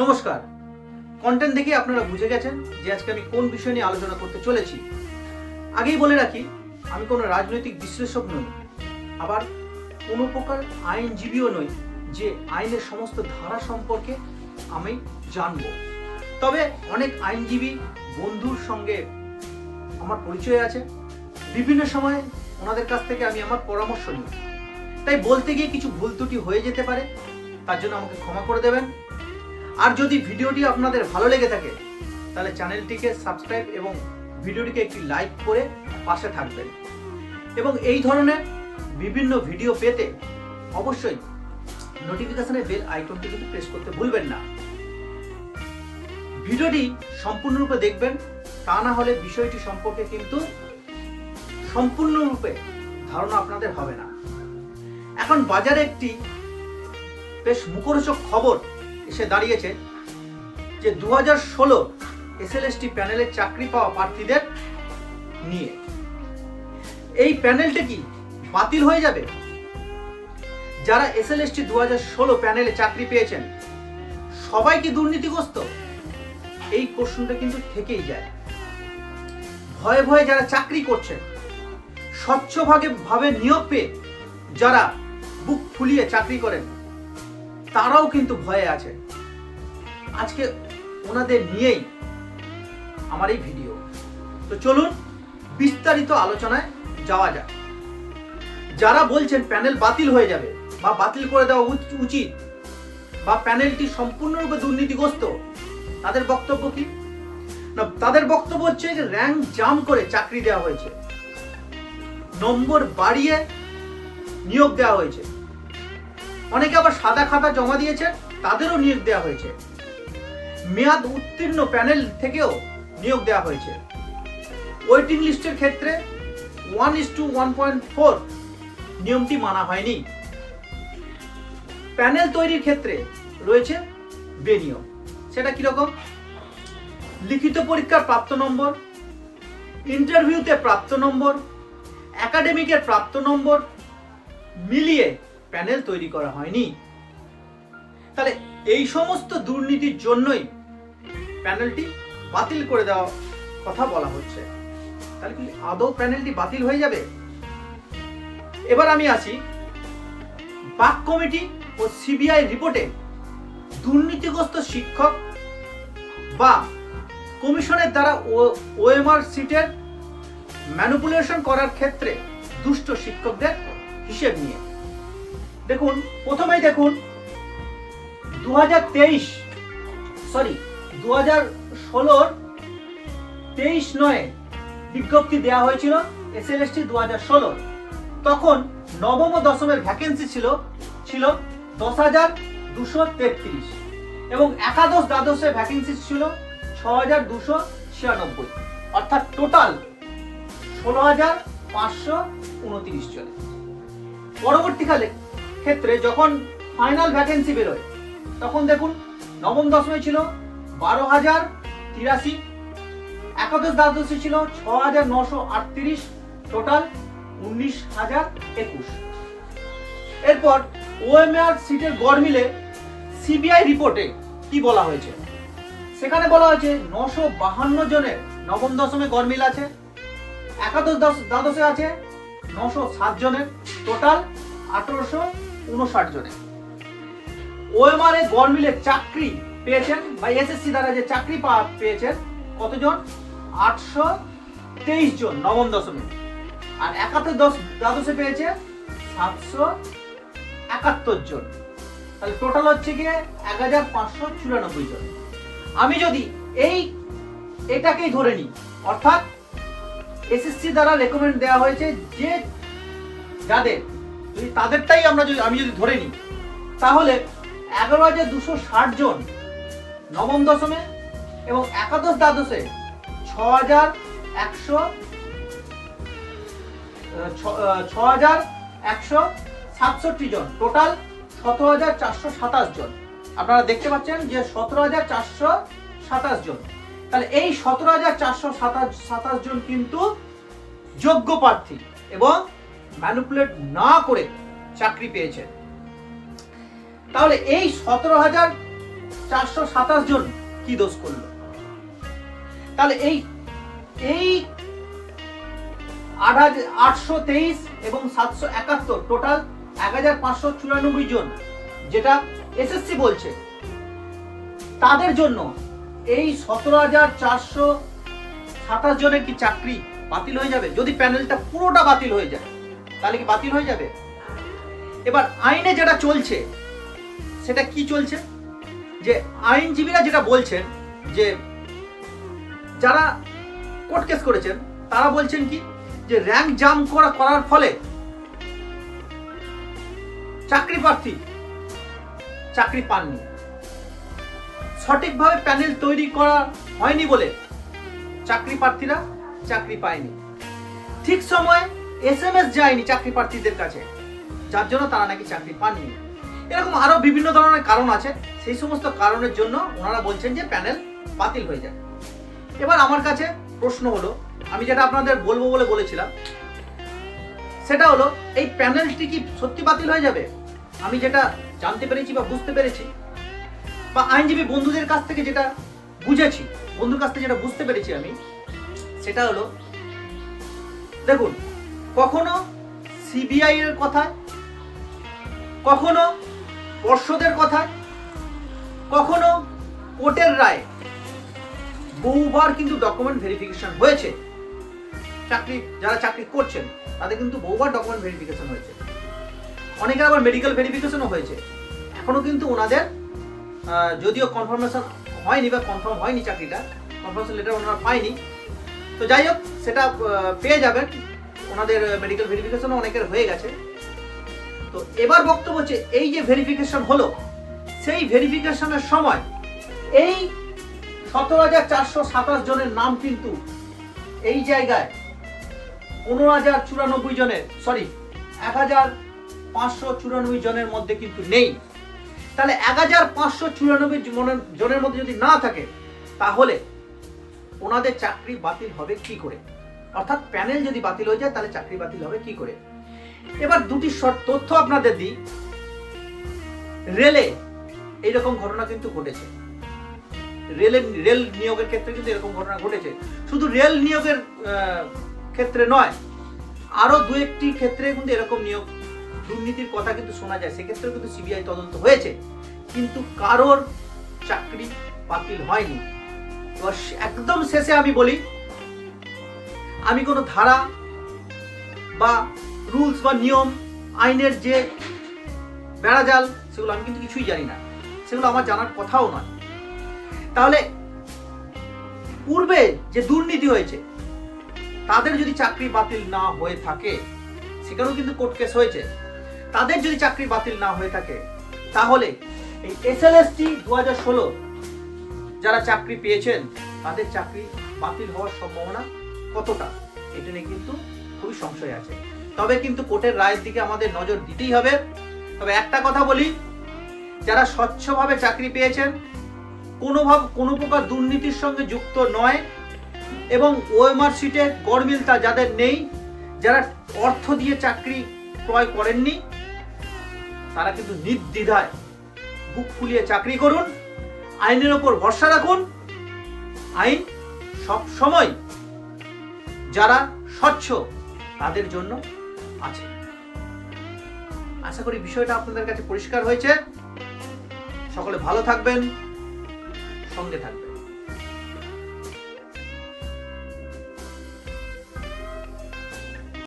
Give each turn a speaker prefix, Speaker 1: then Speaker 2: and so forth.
Speaker 1: নমস্কার। কন্টেন্ট দেখে আপনারা বুঝে গেছেন যে আজকে আমি কোন বিষয় নিয়ে আলোচনা করতে চলেছি। আগেই বলে রাখি, আমি কোনো রাজনৈতিক বিশ্লেষক নই, আবার কোনো প্রকার আইনজীবীও নই যে আইনের সমস্ত ধারা সম্পর্কে আমি জানব। তবে অনেক আইনজীবী বন্ধুর সঙ্গে আমার পরিচয় আছে। বিভিন্ন সময় ওনাদের কাছ থেকে আমি আমার পরামর্শ নিই। তাই বলতে গিয়ে কিছু ভুল ত্রুটি হয়ে যেতে পারে, তার জন্য আমাকে ক্ষমা করে দেবেন। আর যদি ভিডিওটি আপনাদের ভালো লেগে থাকে, তাহলে চ্যানেলটিকে সাবস্ক্রাইব এবং ভিডিওটিকে একটি লাইক করে পাশে থাকবেন। এবং এই ধরনের বিভিন্ন ভিডিও পেতে অবশ্যই নোটিফিকেশনের বেল আইকনটি কিন্তু প্রেস করতে ভুলবেন না। ভিডিওটি সম্পূর্ণরূপে দেখবেন, তা না হলে বিষয়টি সম্পর্কে কিন্তু সম্পূর্ণরূপে ধারণা আপনাদের হবে না। এখন বাজারে একটি বেশ মুখরোচক খবর এসে দাঁড়িয়েছে যে দু হাজার ষোলো এসএলএসটি প্যানেলে চাকরি পাওয়া প্রার্থীদের নিয়ে। এই প্যানেলটা কি বাতিল হয়ে যাবে? যারা এসএলএসটি দু হাজার ষোলো প্যানেলে চাকরি পেয়েছেন, সবাই কি দুর্নীতিগ্রস্ত? এই প্রশ্নটা কিন্তু থেকেই যায়। ভয়ে ভয়ে যারা চাকরি করছেন, স্বচ্ছভাবে ভাবে নিয়োগ পেয়ে যারা বুক ফুলিয়ে চাকরি করেন তারাও কিন্তু ভয়ে আছে। আজকে ওনাদের নিয়েই আমার এই ভিডিও। তো চলুন বিস্তারিত আলোচনায় যাওয়া যাক। যারা বলছেন প্যানেল বাতিল হয়ে যাবে বা বাতিল করে দেওয়া উচ- উচিত বা প্যানেলটি সম্পূর্ণরূপে দুর্নীতিগ্রস্ত, তাদের বক্তব্য কি? না, তাদের বক্তব্য হচ্ছে যে র্যাঙ্ক জাম করে চাকরি দেওয়া হয়েছে। নম্বর বাড়িয়ে নিয়োগ দেওয়া হয়েছে। অনেকে আবার সাদা খাতা জমা দিয়েছে, তাদেরও নিয়োগ দেওয়া হয়েছে। মেয়াদ উত্তীর্ণ প্যানেল থেকেও নিয়োগ দেওয়া হয়েছে। ওয়েটিং লিস্টের ক্ষেত্রে one is to one point four নিয়মটি মানা হয়নি। প্যানেল তৈরির ক্ষেত্রে রয়েছে বেনিয়ম। সেটা কীরকম? লিখিত পরীক্ষার প্রাপ্ত নম্বর ইন্টারভিউতে প্রাপ্ত নম্বর একাডেমিকের প্রাপ্ত নম্বর, মিলিয়ে প্যানেল তৈরি করা হয়নি। তাহলে এই সমস্ত দুর্নীতির জন্যই প্যানেলটি বাতিল করে দেওয়া কথা বলা হচ্ছে। তাহলে কি আদৌ প্যানেলটি বাতিল হয়ে যাবে? এবার আমি আসি বাক কমিটি ও সিবিআই রিপোর্টে দুর্নীতিগ্রস্ত শিক্ষক বা কমিশনের দ্বারা ওএমআর সিটের ম্যানুপুলেশন করার ক্ষেত্রে দুষ্ট শিক্ষকদের হিসেব নিয়ে। দেখুন, প্রথমেই দেখুন দু হাজার তেইশ সরি দু হাজার ষোলোর তেইশ নয় বিজ্ঞপ্তি দেওয়া হয়েছিল এস এল এস টি দু হাজার ষোলোর। তখন নবম ও দশমের ভ্যাকেন্সি ছিল ছিল দশ হাজার দুশো তেত্রিশ এবং একাদশ দ্বাদশের ভ্যাকেন্সি ছিল ছ হাজার দুশো ছিয়ানব্বই। অর্থাৎ টোটাল ষোলো হাজার পাঁচশো উনত্রিশ জন। পরবর্তীকালে ক্ষেত্রে যখন ফাইনাল ভ্যাকেন্সি বেরোয়, তখন দেখুন নবম দশমে ছিল বারো হাজার তিরাশি, একাদশ দ্বাদশে ছিল ছ হাজার নশো আটত্রিশ টোটাল উনিশ হাজার একুশ। এরপর ওএমআর সিটের গড় মিলে সিবিআই রিপোর্টে কি বলা হয়েছে? সেখানে বলা হয়েছে নশো বাহান্ন জনের নবম দশমে গড়মিল আছে, একাদশ দশ- দ্বাদশে আছে নশো সাত জনের টোটাল আঠারোশো উনষাট জনের ওএমআর এ চাকরি পেয়েছেন বা এসএসসি দ্বারা যে চাকরি পেয়েছেন কতজন? আটশো তেইশ জন, নবম দশমে। আর একাত্তর দশ, দ্বাদশে পেয়েছে সাতশো একাত্তর জন। তাহলে টোটাল হচ্ছে গিয়ে এক হাজার পাঁচশো চুরানব্বই জন। আমি যদি এই, এটাকেই ধরে নিই, অর্থাৎ এসএসসি দ্বারা রেকমেন্ড দেওয়া হয়েছে যে যাদের যদি তাদেরটাই আমরা যদি আমি যদি ধরে নিই, তাহলে এগারো হাজার দুশো ষাট জন নবম দশমে এবং একাদশ দ্বাদশে ছ হাজার একশো ছ হাজার একশো সাতষট্টি জন। টোটাল সতেরো হাজার চারশো সাতাশ জন। আপনারা দেখতে পাচ্ছেন যে সতেরো হাজার চারশো সাতাশ জন। তাহলে এই সতেরো হাজার চারশো সাতাশ সাতাশ জন কিন্তু যোগ্য প্রার্থী এবং ম্যানুপুলেট না করে চাকরি পেয়েছেন। তাহলে এই সতেরো হাজার চারশো সাতাশ জন কি দোষ করল? তাহলে এই এই আট আটশো তেইশ এবং সাতশো একাত্তর টোটাল এক হাজার পাঁচশো চুরানব্বই জন যেটা এসএসসি বলছে, তাদের জন্য এই সতেরো হাজার চারশো সাতাশ জনের কি চাকরি বাতিল হয়ে যাবে? যদি প্যানেলটা পুরোটা বাতিল হয়ে যায় তাহলে কি বাতিল হয়ে যাবে? এবার আইনে যেটা চলছে, সেটা কি চলছে? যে আইনজীবীরা যেটা বলছেন, যে যারা কোর্ট কেস করেছেন, তারা বলছেন কি? যে র্যাঙ্ক জাম করা, করার ফলে চাকরি প্রার্থী চাকরি পাননি। সঠিকভাবে প্যানেল তৈরি করা হয়নি বলে চাকরি প্রার্থীরা চাকরি পায়নি। ঠিক সময় এস এম এস যায়নি চাকরি প্রার্থীদের কাছে। যার জন্য তারা নাকি চাকরি পাননি। এরকম আরও বিভিন্ন ধরনের কারণ আছে। সেই সমস্ত কারণের জন্য ওনারা বলছেন যে প্যানেল বাতিল হয়ে যায়। এবার আমার কাছে প্রশ্ন হলো, আমি যেটা আপনাদের বলব বলে বলেছিলাম, সেটা হলো, এই প্যানেলটি কি সত্যি বাতিল হয়ে যাবে? আমি যেটা জানতে পেরেছি বা বুঝতে পেরেছি, বা আইনজীবী বন্ধুদের কাছ থেকে যেটা বুঝেছি, বন্ধুর কাছ থেকে যেটা বুঝতে পেরেছি আমি, সেটা হলো, দেখুন কখনো সিবিআই এর কথায় কখনো পর্ষদের কথায় কখনো কোর্টের রায়? বহুবার কিন্তু ডকুমেন্ট ভেরিফিকেশন হয়েছে। চাকরি, যারা চাকরি করছেন, তাদের কিন্তু বহুবার ডকুমেন্ট ভেরিফিকেশন হয়েছে। অনেকের আবার মেডিকেল ভেরিফিকেশনও হয়েছে। এখনও কিন্তু ওনাদের যদিও কনফার্মেশন হয়নি বা কনফার্ম হয়নি চাকরিটা কনফার্মেশন লেটার ওনারা পায়নি। তো যাই হোক, সেটা পেয়ে যাবেন। ওনাদের মেডিকেল ভেরিফিকেশনও অনেকের হয়ে গেছে। তো এবার বক্তব্য হচ্ছে, এই যে ভেরিফিকেশন হলো, সেই ভেরিফিকেশনের সময় এই সতেরো হাজার চারশো সাতাশ জনের নাম কিন্তু এই জায়গায় পনেরো হাজার চুরানব্বই জনের সরি এক হাজার পাঁচশো চুরানব্বই জনের মধ্যে কিন্তু নেই। তাহলে এক হাজার পাঁচশো চুরানব্বই জনের মধ্যে যদি না থাকে, তাহলে ওনাদের চাকরি বাতিল হবে কি করে? অর্থাৎ প্যানেল যদি বাতিল হয়ে যায়, তাহলে চাকরি বাতিল হবে, কি করে? এবার দুটি শর্ট তথ্য আপনাদের দিই। রেলে এইরকম ঘটনা কিন্তু ঘটেছে। রেলে, রেল নিয়োগের ক্ষেত্রে কিন্তু এরকম ঘটনা ঘটেছে। শুধু রেল নিয়োগের ক্ষেত্রে নয়, আরও দু একটি ক্ষেত্রে কিন্তু এরকম নিয়োগ, দুর্নীতির কথা কিন্তু শোনা যায়। সেক্ষেত্রে কিন্তু সিবিআই তদন্ত হয়েছে। কিন্তু কারোর চাকরি বাতিল হয়নি। একদম শেষে আমি বলি আমি কোনো ধারা বা রুলস বা নিয়ম, আইনের যে বেড়াজাল, সেগুলো আমি কিন্তু কিছুই জানি না। সেগুলো আমার জানার কথাও নয়। তাহলে পূর্বে যে দুর্নীতি হয়েছে, তাদের যদি চাকরি বাতিল না হয়ে থাকে, সেখানেও কিন্তু কোর্ট কেস হয়েছে। তাদের যদি চাকরি বাতিল না হয়ে থাকে, তাহলে এই এস এল এস টি দু হাজার ষোলো যারা চাকরি পেয়েছেন, তাদের চাকরি বাতিল হওয়ার সম্ভাবনা কতটা? এটা নিয়ে কিন্তু খুবই সংশয় আছে। তবে কিন্তু কোর্টের রায়ের দিকে আমাদের নজর দিতেই হবে। তবে একটা কথা বলি, যারা স্বচ্ছভাবে চাকরি পেয়েছেন, কোনোভাবে, কোনো প্রকার দুর্নীতির সঙ্গে যুক্ত নয় এবং ওএমআর সিটে গড়মিলতা যাদের নেই, যারা অর্থ দিয়ে চাকরি ক্রয় করেননি, তারা কিন্তু নির্দ্বিধায় বুক ফুলিয়ে চাকরি করুন, আইনের ওপর ভরসা রাখুন। আইন সব সময় যারা স্বচ্ছ, তাদের জন্য আছে। আশা করি বিষয়টা আপনাদের কাছে পরিষ্কার হয়েছে। সকলে ভালো থাকবেন, সঙ্গে থাকবেন।